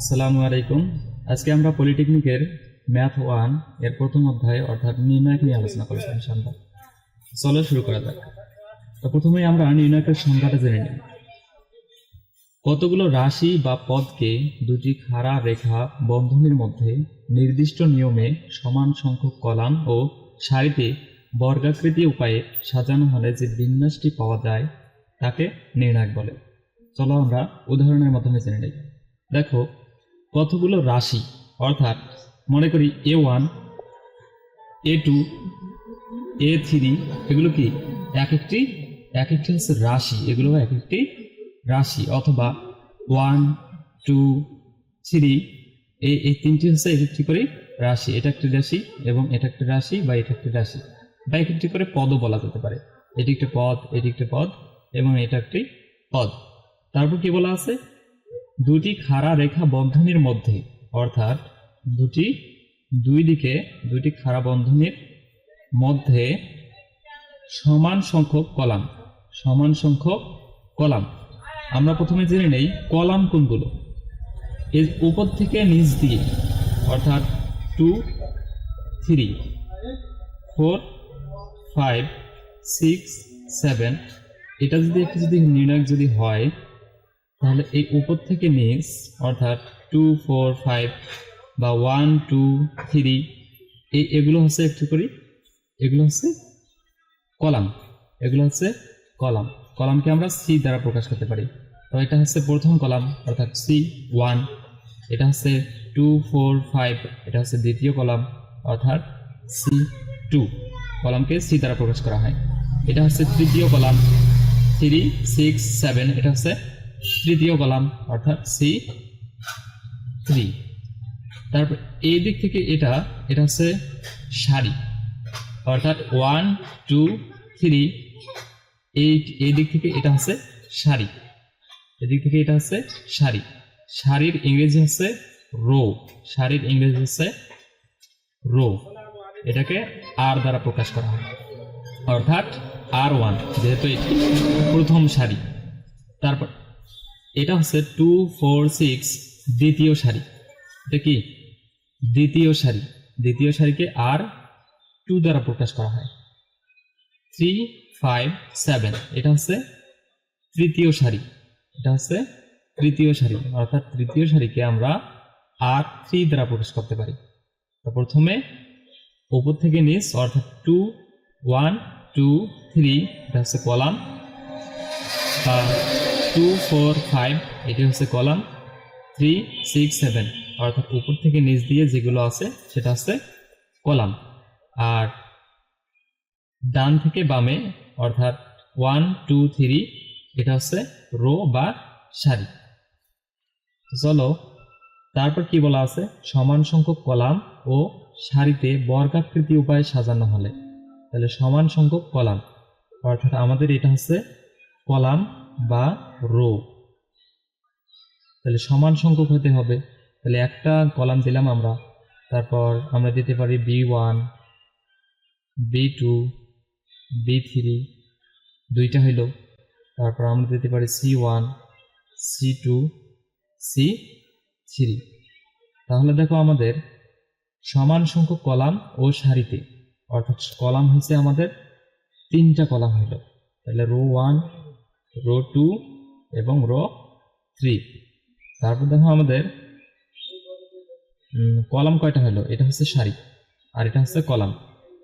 আসসালামু আলাইকুম। আজকে আমরা পলিটেকনিকের ম্যাথ ওয়ানের প্রথম অধ্যায়, অর্থাৎ নির্ণায়ক নিয়ে আলোচনা করব ইনশাআল্লাহ। চলো শুরু করা যাক। তো প্রথমেই আমরা নির্ণায়কের সংখ্যাটা জেনে নিই। কতগুলো রাশি বা পদকে দুটি খাড়া রেখা বন্ধনীর মধ্যে নির্দিষ্ট নিয়মে সমান সংখ্যক কলাম ও সারিতে বর্গাকৃতি উপায়ে সাজানো হলে যে বিন্যাসটি পাওয়া যায়, তাকে নির্ণায়ক বলে। চলো আমরা উদাহরণের মাধ্যমে জেনে নিই। দেখো কতগুলো রাশি? অর্থাৎ মনে করি A one A two A three এগুলো কি? এক একটি এক একটি হচ্ছে রাশি। এগুলো এক একটি রাশি। অথবা ওয়ান টু থ্রি এই এই তিনটি হচ্ছে এক একটি করে রাশি। এটা একটি রাশি এবং এটা একটি রাশি বা এটা একটি রাশি। বা এক একটি করে পদও বলা যেতে পারে। এটি একটি পদ, এটি একটি পদ এবং এটা একটি পদ। তারপর কি বলা আছে? দুটি খাড়া রেখা বন্ধনীর মধ্যে, অর্থাৎ দুটি, দুই দিকে দুটি খাড়া বন্ধনীর মধ্যে সমান সংখ্যক কলাম, সমান সংখ্যক কলাম। আমরা প্রথমে জেনে নেই কলাম কোনগুলো। এর উপর থেকে নিচ দিয়ে, অর্থাৎ two three four five six seven এটা যদি একটি যদি নির্ণায়ক যদি হয় তাহলে এই উপর থেকে নিচ অর্থাৎ টু ফোর ফাইভ বা ওয়ান টু থ্রি এই এগুলো হচ্ছে একটু করি। এগুলো হচ্ছে কলাম। এগুলো হচ্ছে কলাম। কলামকে আমরা সি দ্বারা প্রকাশ করতে পারি। তো এটা হচ্ছে প্রথম কলাম, অর্থাৎ সি ওয়ান এটা হচ্ছে টু ফোর ফাইভ এটা হচ্ছে দ্বিতীয় কলাম, অর্থাৎ সি টু কলামকে সি দ্বারা প্রকাশ করা হয়। এটা হচ্ছে তৃতীয় কলাম থ্রি সিক্স সেভেন এটা হচ্ছে তৃতীয় কলাম, অর্থাৎ সি থ্রি তারপর এই দিক থেকে এটা এটা হচ্ছে সারি। অর্থাৎ ওয়ান টু থ্রি এই এই দিক থেকে এটা হচ্ছে সারি। এদিক থেকে এটা হচ্ছে সারি। সারির ইংরেজি হচ্ছে রো সারির ইংরেজি হচ্ছে রো এটাকে আর দ্বারা প্রকাশ করা হয়। অর্থাৎ আর ওয়ান যেহেতু এটি প্রথম সারি। তারপর এটা হচ্ছে টু ফোর সিক্স দ্বিতীয় সারি। এটা কি? দ্বিতীয় সারি। দ্বিতীয় সারিকে আর টু দ্বারা প্রকাশ করা হয়। থ্রি ফাইভ সেভেন এটা হচ্ছে তৃতীয় সারি। এটা হচ্ছে তৃতীয় সারি। অর্থাৎ তৃতীয় সারিকে আমরা আর থ্রি দ্বারা প্রকাশ করতে পারি। তো প্রথমে উপর থেকে নিচ, অর্থাৎ টু ওয়ান টু থ্রি এটা হচ্ছে কলাম। টু ফোর ফাইভ এটি হচ্ছে কলাম। থ্রি সিক্স সেভেন অর্থাৎ উপর থেকে নিচ দিয়ে যেগুলো আছে, সেটা হচ্ছে কলাম। আর ডান থেকে বামে, অর্থাৎ ওয়ান টু থ্রি এটা হচ্ছে রো বা সারি। চলো, তারপর কি বলা আছে? সমান সংখ্যক কলাম ও সারিতে বর্গাকৃতি উপায়ে সাজানো হলে। তাহলে সমান সংখ্যক কলাম। অর্থাৎ আমাদের এটা হচ্ছে কলাম বা রো। তাহলে সমান সংখ্যক হতে হবে। তাহলে একটা কলাম দিলাম আমরা। তারপর আমরা দিতে পারি B one, B two, B three, দুইটা হইল। তারপর আমরা দিতে পারি C one, C two, C three. তাহলে দেখো আমাদের সমান সংখ্যক কলাম ও সারিতে, অর্থাৎ কলাম হচ্ছে আমাদের তিনটা কলাম হইল। তাহলে রো ওয়ান রো টু এবং রো থ্রি। তারপর দেখো আমাদের কলাম কয়টা হলো? এটা হচ্ছে সারি আর এটা হচ্ছে কলাম।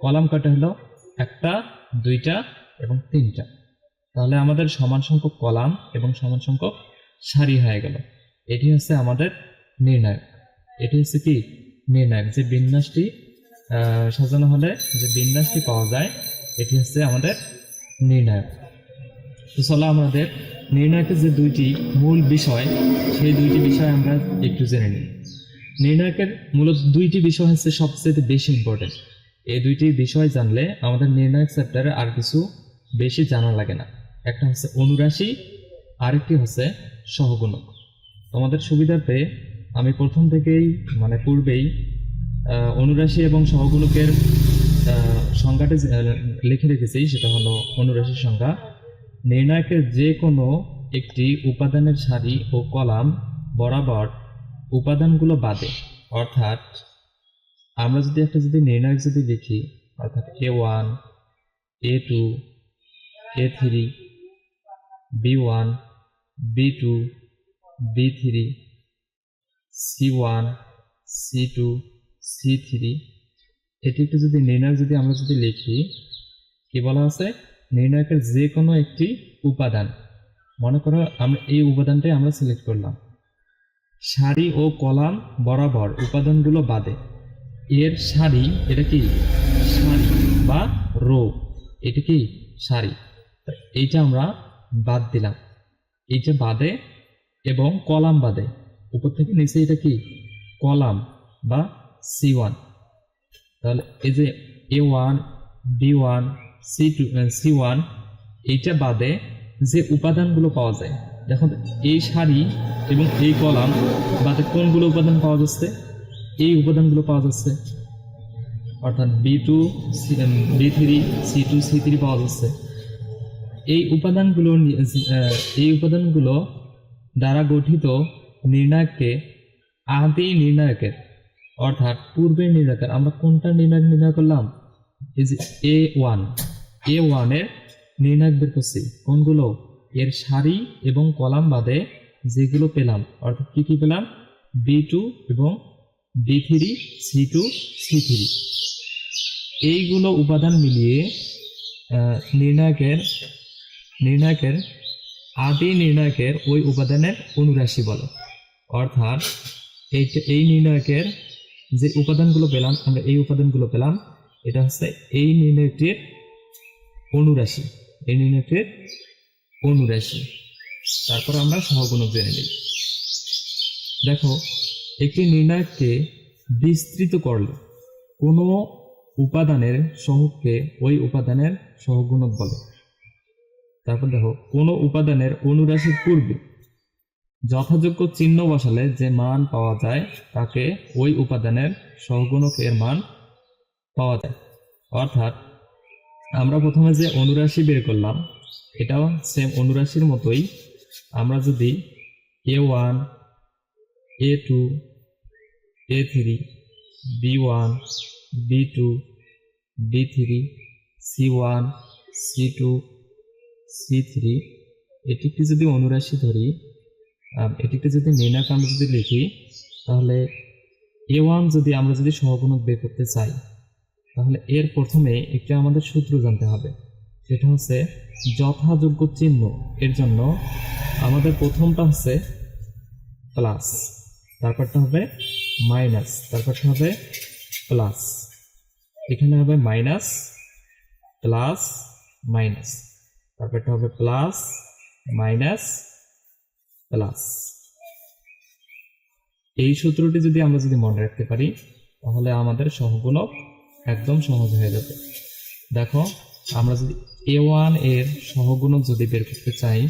কলাম কয়টা হলো? একটা, দুইটা এবং তিনটা। তাহলে আমাদের সমান সংখ্যক কলাম এবং সমান সংখ্যক সারি হয়ে গেল। এটি হচ্ছে আমাদের নির্ণায়ক। এটি হচ্ছে কি? নির্ণায়ক। যে বিন্যাসটি সাজানো হলে যে বিন্যাসটি পাওয়া যায়, এটি হচ্ছে আমাদের নির্ণায়ক। তো আমাদের নির্ণায়কের যে দুইটি মূল বিষয়, সেই দুইটি বিষয় আমরা একটু জেনে নিই। নির্ণায়কের মূলত দুইটি বিষয় হচ্ছে সবচেয়ে বেশি ইম্পর্টেন্ট এই দুইটি বিষয় জানলে আমাদের নির্ণায়ক চ্যাপ্টারে আর কিছু বেশি জানা লাগে না। একটা হচ্ছে অনুরাশি, আরেকটি হচ্ছে সহগুণক। তোমাদের সুবিধার্থে আমি প্রথম থেকেই মানে পূর্বেই অনুরাশি এবং সহগুণকের সংজ্ঞাটি লিখে রেখেছি, সেটা হলো অনুরাশির সংজ্ঞা। নির্ণায়কের যে কোনো একটি উপাদানের সারি ও কলাম বরাবর উপাদানগুলো বাদে। অর্থাৎ, আমরা যদি একটা যদি নির্ণায়ক যদি দেখি অর্থাৎ A one A two A three B one B two B three C one C two C three এটি একটু যদি নির্ণায়ক যদি আমরা যদি লিখি, কি বলা আছে? নির্ণায়কের যে কোনো একটি উপাদান। মনে করো আমরা এই উপাদানটাই আমরা সিলেক্ট করলাম। সারি ও কলাম বরাবর উপাদানগুলো বাদে। এর সারি, এটা কি? সারি বা রো। এটা কি? সারি। এইটা আমরা বাদ দিলাম। এইটা বাদে এবং কলাম বাদে। উপর থেকে নিচে এটা কি? কলাম বা সি ওয়ান। তাহলে এই যে A one, B one C two C one এইটা বাদে যে উপাদানগুলো পাওয়া যায়। দেখুন এই সারি এবং এই কলাম বাদে কোনগুলো উপাদান পাওয়া যাচ্ছে? এই উপাদানগুলো পাওয়া যাচ্ছে। অর্থাৎ B two C B three C two C three পাওয়া যাচ্ছে। এই উপাদানগুলো এই উপাদানগুলো দ্বারা গঠিত নির্ণায়ককে আদি নির্ণায়কের, অর্থাৎ পূর্বের নির্ণায়কের, আমরা কোনটা নির্ণায়ক নির্ণয় করলাম? এই যে এ ওয়ান এ ওয়ানের নির্ণায়ক বের করছি কোনগুলো এর সারি এবং কলাম বাদে যেগুলো পেলাম, অর্থাৎ কি কি পেলাম? বি টু এবং B three C two C three এইগুলো উপাদান মিলিয়ে নির্ণায়কের নির্ণায়কের, আদি নির্ণায়কের ওই উপাদানের অনুরাশি বলে। অর্থাৎ এই এই নির্ণায়কের যে উপাদানগুলো পেলাম, আমরা এই উপাদানগুলো পেলাম এটা হচ্ছে এই নির্ণয়টির অনুরাশি। এই নির্ণয়টির অনুরাশি। তারপর আমরা সহগুণক জেনে নিই। দেখো, একটি নির্ণায়ককে বিস্তৃত করলে কোনো উপাদানের সহগকে ওই উপাদানের সহগুণক বলে। তারপর দেখো, কোনো উপাদানের অনুরাশির পূর্বে যথাযোগ্য চিহ্ন বসালে যে মান পাওয়া যায়, তাকে ওই উপাদানের সহগুণকের মান পাওয়া যায়। অর্থাৎ, আমরা প্রথমে যে অনুরাশি বের করলাম, এটাও সেম অনুরাশির মতোই। আমরা যদি A one A two A three B one B two B three C one C two C three এটিকে যদি অনুরাশি ধরি এটিকে যদি নির্ণায়ক আমরা যদি লিখি, তাহলে এ ওয়ান যদি আমরা যদি সহগুণক বের করতে চাই তাহলে এর প্রথমে একটি আমাদের সূত্র জানতে হবে। সেটা হচ্ছে যথাযোগ্য চিহ্ন। এর জন্য আমাদের প্রথমটা হচ্ছে প্লাস তারপরটা হবে মাইনাস তারপরটা হবে প্লাস এখানে হবে মাইনাস প্লাস মাইনাস তারপরটা হবে প্লাস মাইনাস প্লাস এই সূত্রটি যদি আমরা যদি মনে রাখতে পারি, তাহলে আমাদের সহগুণক একদম সহজ হয়ে যাবে। দেখো, আমরা যদি এ ওয়ানের সহগুণক যদি বের করতে চাই,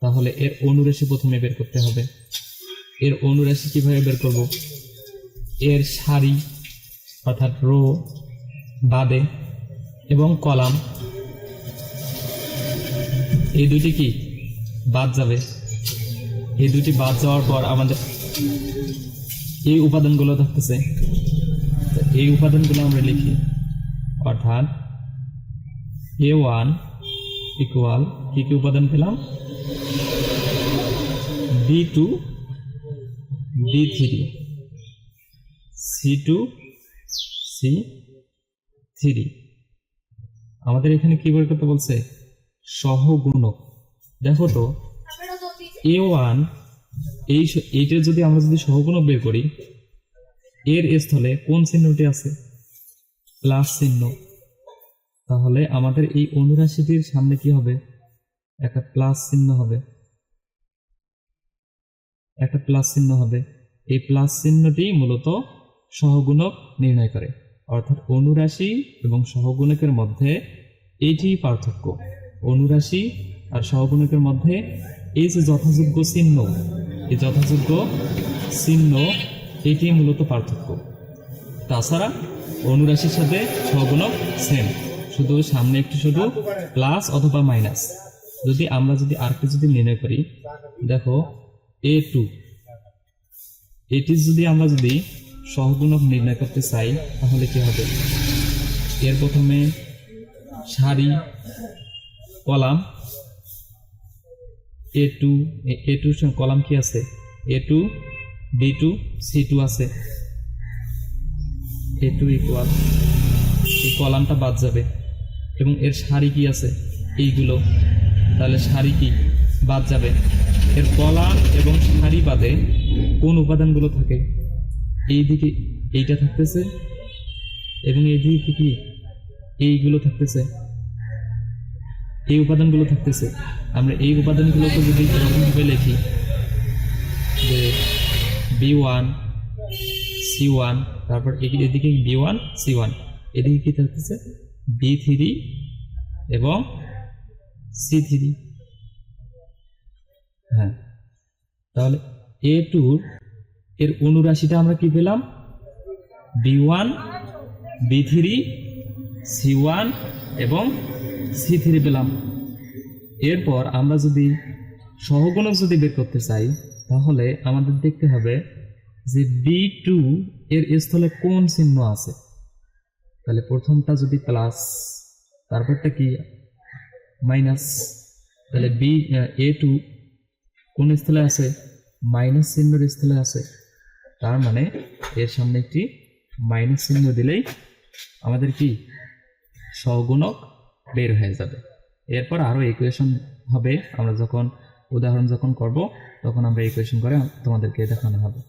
তাহলে এর অনুরাশি প্রথমে বের করতে হবে। এর অনুরাশি কীভাবে বের করব? এর সারি, অর্থাৎ রো, বাদে এবং কলাম। এই দুটি কি? বাদ যাবে। এই দুটি বাদ যাওয়ার পর আমাদের এই উপাদানগুলো থাকতেছে। এই উপাদানগুলো আমরা লিখি। অর্থাৎ এ ওয়ান ইকুয়াল কি কি উপাদান পেলাম? B two B three C two C three আমাদের এখানে কি বের করতে বলছে? সহগুণক। দেখো তো এ ওয়ান এই এইটার যদি আমরা যদি সহগুণক বের করি এর স্থলে কোন চিহ্নটি আছে? প্লাস চিহ্ন। তাহলে আমাদের এই অনুরাশিটির সামনে কি হবে? একটা প্লাস চিহ্ন হবে। একটা প্লাস চিহ্ন হবে। এই প্লাস চিহ্নটি মূলত সহগুণক নির্ণয় করে। অর্থাৎ অনুরাশি এবং সহগুণকের মধ্যে এইটি পার্থক্য। অনুরাশি আর সহগুণকের মধ্যে এই যে যথাযোগ্য চিহ্ন, এই যথাযোগ্য চিহ্ন এটি মূলত পার্থক্য। তাছাড়া অনুরাশির সাথে সহগুণক সেম শুধু সামনে একটু শুধু প্লাস অথবা মাইনাস যদি আমরা যদি আরেকটু যদি নির্ণয় করি, দেখো এ টু এটি যদি আমরা যদি সহগুণক নির্ণয় করতে চাই, তাহলে কি হবে? এর প্রথমে সারি, column A two A two column কি আছে? A two B two C two আছে। এ টু ইকুয়াল এই কলামটা বাদ যাবে। এবং এর সারি কি আছে? এইগুলো। তাহলে সারি কি? বাদ যাবে। এর কলাম এবং সারি বাদে কোন উপাদানগুলো থাকে? এইদিকে এইটা থাকতেছে। এবং এইদিকে কি? এইগুলো থাকতেছে। এই উপাদানগুলো থাকতেছে। আমরা এই উপাদানগুলোকে যদি এরকমভাবে লিখি যে বি ওয়ান সি ওয়ান তারপর এদিকে বি ওয়ান সি ওয়ান এদিকে কি থাকতেছে? বি থ্রি এবং সি থ্রি হ্যাঁ। তাহলে এ টুর এর অনুরাশিটা আমরা কি পেলাম? B one B three C one এবং সি থ্রি পেলাম। এরপর আমরা যদি সহগুণক যদি বের করতে চাই তাহলে আমাদের দেখতে হবে যে বি টু এর স্থলে কোন চিহ্ন আছে। তাহলে প্রথমটা যদি প্লাস তারপরটা কি? মাইনাস তাহলে বি এ টু কোন স্থলে আছে? মাইনাস চিহ্নের স্থলে আছে। তার মানে এর সামনে একটি মাইনাস চিহ্ন দিলেই আমাদের কি? সহগুণক বের হয়ে যাবে। এরপর আরও ইকুয়েশন হবে। আমরা যখন, উদাহরণ যখন করব তখন আমরা ইকুয়েশন করে তোমাদেরকে দেখানো হবে।